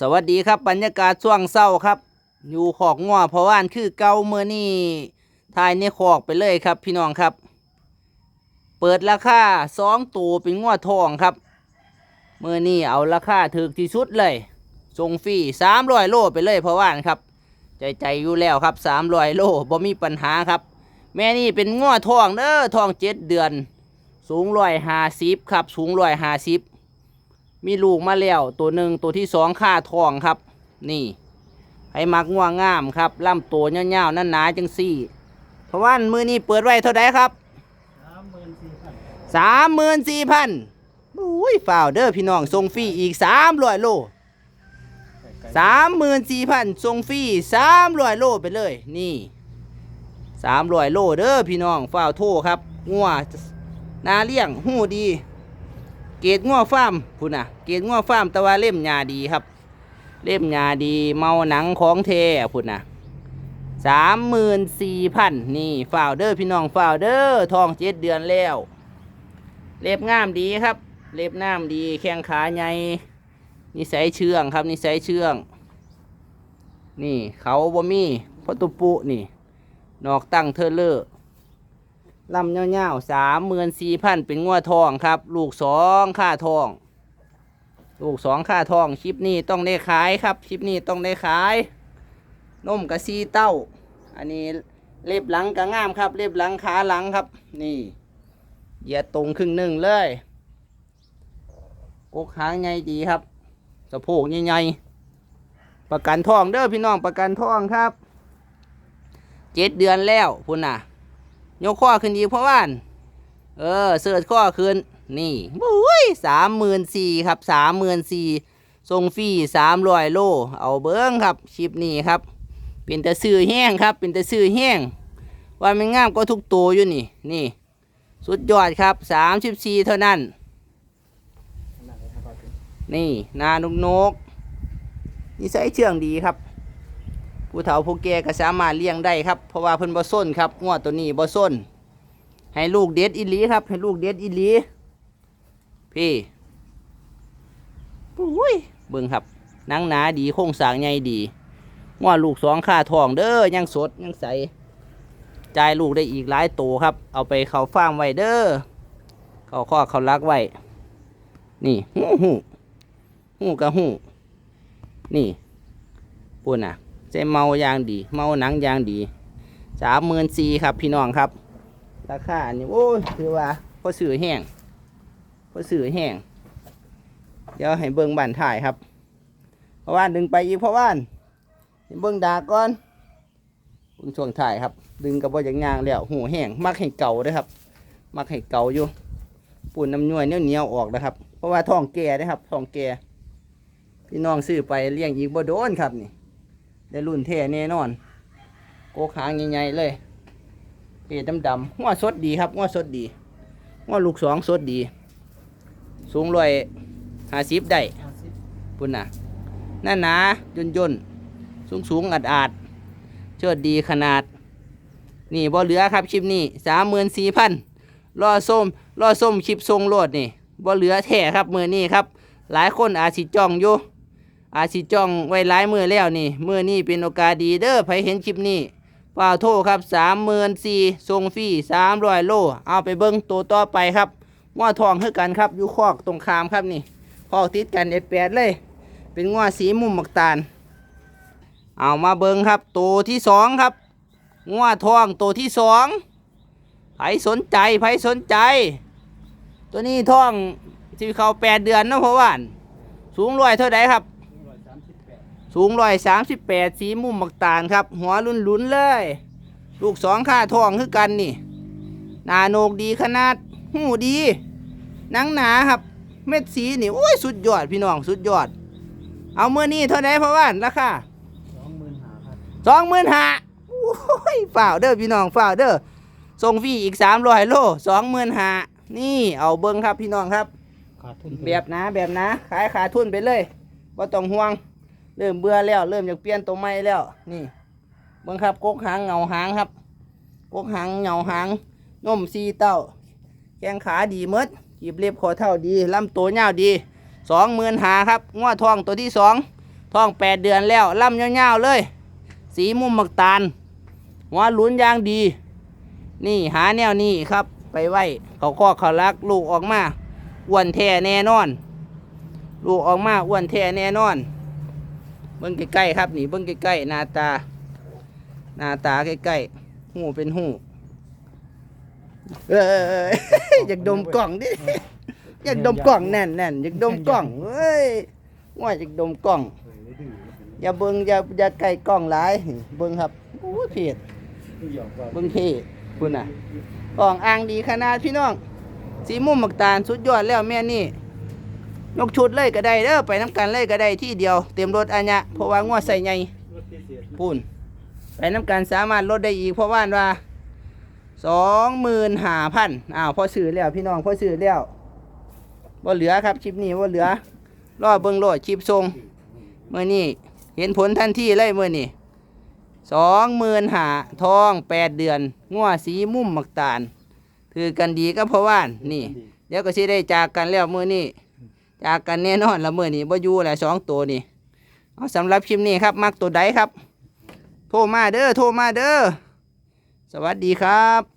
สวัสดีครับบรรยากาศช่วงเศร้าครับ อยู่ขอกงัวเพราะว่านคือเก่าเมื่อนี่ทายในขอกไปเลยครับ พี่น้องครับ เปิดราคาสองตัวเป็นงัวทองครับเมื่อนี่เอาราคาถึกที่สุดเลยส่งฟรีสามร้อยโลไปเลยเพราะว่านครับ ใจใจอยู่แล้วครับสามร้อยโลบ่มีปัญหาครับ แม่นี่เป็นงัวทองเด้อทองเจ็ดเดือน สูงร้อยห้าสิบครับ สูงร้อยห้าสิบ มีลูกมาแล้วตัวหนึ่งตัวที่สองค่าทองครับ นี่ให้มักง่วงงามครับล่ำตัวเงาวๆนั่นหนาจังสี่เพราะว่ามือนี้เปิดไว้เท่าไดครับสามหมื่นสี่พันอุ้ยฝ่าวเด้อพี่น้องส่งฟรีอีกสามร้อยโลสามหมื่นสี่พันส่งฟรีสามร้อยโลไปเลย นี่สามร้อยโลเด้อพี่น้องฝ่าวโทรครับงัวนาเลี้ยงหูดี เกตง้อฟาร์มพุ่นน่ะ เกตง้อฟาร์มแต่ว่าเล่มยาดีครับ เล่มยาดีเมาหนังของเทพุ่นน่ะสามหมื่นสี่พันนี่ฝ่าวเดอร์พี่น้องฝ่าวเดอร์ทองเจ็ดเดือนแล้ว เล็บงามดีครับ เล็บงามดี แข้งขาใหญ่นิสัยเชื่องครับนิสัยเชื่อง นี่เขาบ่มีพอตุปุนี่ นอกตั้งเทเลอร์ ลำเงาๆสามหมื่นสี่พันเป็นงัวทองครับ ลูกสองค่าทอง ลูกสองค่าทองคลิปนี้ต้องได้ขายครับคลิปนี้ต้องได้ขายนมกระซีเต้า อันนี้เล็บหลังก็งามครับ เล็บหลังขาหลังครับ นี่เหยียดตรงครึ่งหนึ่งเลยกกหางใหญ่ดีครับสะโพกใหญ่ๆประกันทองเด้อพี่น้องประกันทองครับเจ็ดเดือนแล้วพุ่นน่ะ ยกข้อขึ้นอีกเพราะว่านเออเสิร์ชข้อขึ้น นี่บุ้ยสามหมื่นสี่ครับสามหมื่นสี่ส่งฟรีสามร้อยโล เอาเบิ้งครับคลิปนี้ครับ เป็นแต่ซื้อแห้งครับ เป็นแต่ซื้อแห้งว่ามันงามก็ทุกตัวอยู่นี่ นี่ สุดยอดครับสามสิบสี่เท่านั้น นี่ นานกนกนิสัยเชื่องดีครับ ผู้เฒ่าผู้แก่ก็สามารถเลี้ยงได้ครับ เพราะว่าเพิ่นบ่ส้นครับงวดตัวนี้บ่ส้น ให้ลูกเด็ดอีหลีครับ ให้ลูกเด็ดอีหลี พี่ปุ้ยเบิ่งครับหนังหนาดีโครงสร้างใหญ่ดีงวดลูกสองค่าทองเด้อยังสดยังใสจ่ายลูกได้อีกหลายโตครับ เอาไปเขาฟาร์มไว้เด้อเขาข้อเขารักไว้ นี่หูหูหูกะหูนี่ปุ่นน่ะ ใจเมาอยางดี เมาหนังอยางดีสามหมื่นสี่ครับพี่น้องครับ ราคาเนี่โอ้ยถือว่าพอสื่อแห้งพอสื่อแห้งเดี๋ยวให้เบิ้งบันถ่ายครับเพราะว่าดึงไปอีกเพราะว่าเบิ้งดาก่อนเบิ้งช่วงถ่ายครับ ดึงกับว่าอย่างงางแล้วหูแห้งมักให้เก่าด้วยครับ มักให้เก่าอยู่ปูนน้ำย่วยเนี้ยเหนียวออกนะครับ เพราะว่าท้องแก่นะครับท้องแก่พี่น้องซื้อไปเลี้ยงอีกบ่โดนครับนี่ ได้รุ่นเท่แน่นอน โกกหางใหญ่ๆเลยเปีดดำๆหัวสดดีครับหัวสดดีหัวลูกสองสดดี สูงร้อยห้าสิบได้ปุ่นน่ะน้าหนาย่นย่นสูงสูงๆอัดอาดๆเชิดดีขนาด นี่บ่เหลือครับคลิปนี้สามหมื่นสี่พันรอส้มรอส้มคลิปทรงโลดนี่บ่เหลือแท้ครับมือนี้ครับ หลายคนอาจสิจ้องอยู่ อาจสิจ้องไว้หลายมือแล้วนี่มือนี้เป็นโอกาสดีเด้อใครเห็นคลิปนี้ป่าโทรครับสามหมื่นสี่ส่งฟรีสามร้อยโล เอาไปเบิ้งตัวต่อไปครับง้อทองเท่ากันครับอยู่คอกตรงคามครับนี่คอกติดกันเอ็ดแปดเลย เป็นง้อสีมุมหมักตาล เอามาเบิ้งครับ ตัวที่สองครับง้อทองตัวที่สองไผสนใจไผสนใจ ตัวนี้ทองที่เขาแปดเดือนนะพราะว่าสูงร้อยเท่าไดครับ สูงร้อยสามสิบแปดสีมุมบักตาลครับ หัวลุนลุนๆเลย ลูกสองค่าทองคือกันนี่หนาโหนกดีขนาด หูดีหนังหนาครับ เม็ดสีนี่โอ้ยสุดยอดพี่น้องสุดยอด เอาเมื่อนี้เท่าไหร่เพราะว่าราคาสองหมื่นหาครับสองหมื่นห้าโอ้ยฝ่าวเด้อพี่น้องฝ่าวเด้อส่งฟรีอีกสามร้อยโลสองหมื่นห้านี่เอาเบิ้งครับพี่น้องครับขาดทุนแบบนะแบบนะ ขายขาดทุนไปเลยว่าต้องห่วง เริ่มเบื่อแล้ว เริ่มอยากเปลี่ยนตัวใหม่แล้ว นี่เบิ่งครับกกหางเหงาหางครับกกหางเหงาหางน่มซีเต้า แข้งขาดีหมดจีบเล็บคอเท่าดีลำตัวยาวดีสองหมื่นหาครับง้อทองตัวที่สองทองแปดเดือนแล้วล่ำยาวๆเลย สีมุมหมักตาลหัวหลุนยางดี นี่หาแนวนี้ครับ ไปไว้เขาข้อเขารักลูกออกมาอ้วนแท้แน่นอน ลูกออกมาอ้วนแท้แน่นอน เบิ้งใกล้ๆครับนี่เบิ้งใกล้ๆหน้าตา หน้าตาใกล้ๆหูเป็นหูเอออยากดมกล่องดิอยากดมกล่องแน่นแน่นๆอยากดมกล่องเว้ยว่าอยากดมกล่องเฮ้ยดื้ออย่าเบิ่งอย่าอย่าไก่กล้องหลายเบิ่งครับโอ้ยเพียดดื้อหยอกว่าเบิ่งเท่คุณน่ะกล้องอ่างดีขนาดพี่น้องสีมุมหมักตาลสุดยอดแล้วแม่นี่ ยกชุดเลยก็ได้เด้อไปน้ำกันเลยก็ได้ที่เดียว เต็มรถอัญญะเพราะว่างวใส่ใหญ่รถพิเศษปูนไปน้ำกันสามารถลดได้อีกเพราะว่าว่าสองหมื่นห้าพันอ้าวพอซื้อแล้วพี่น้องพอซื้อแล้วบ่เหลือครับคลิปนี้บ่เหลือรอเบิ่งโลดคลิปทรงเมื่อนี้เห็นผลทันทีเลยเมื่อนี้สองหมื่นหาทองแปดเดือนงัวสีมุมหมักตาลถือกันดีก็เพราะว่านนี่ เดี๋ยวก็สิได้จากกันแล้วเมื่อนี้ จากกันแน่นอนละเมื่อนี้บ่อยู่แหละสองตัวนี่เอาสำหรับคลิปนี้ครับมักตัวใดครับ โทรมาเด้อโทรมาเด้อสวัสดีครับ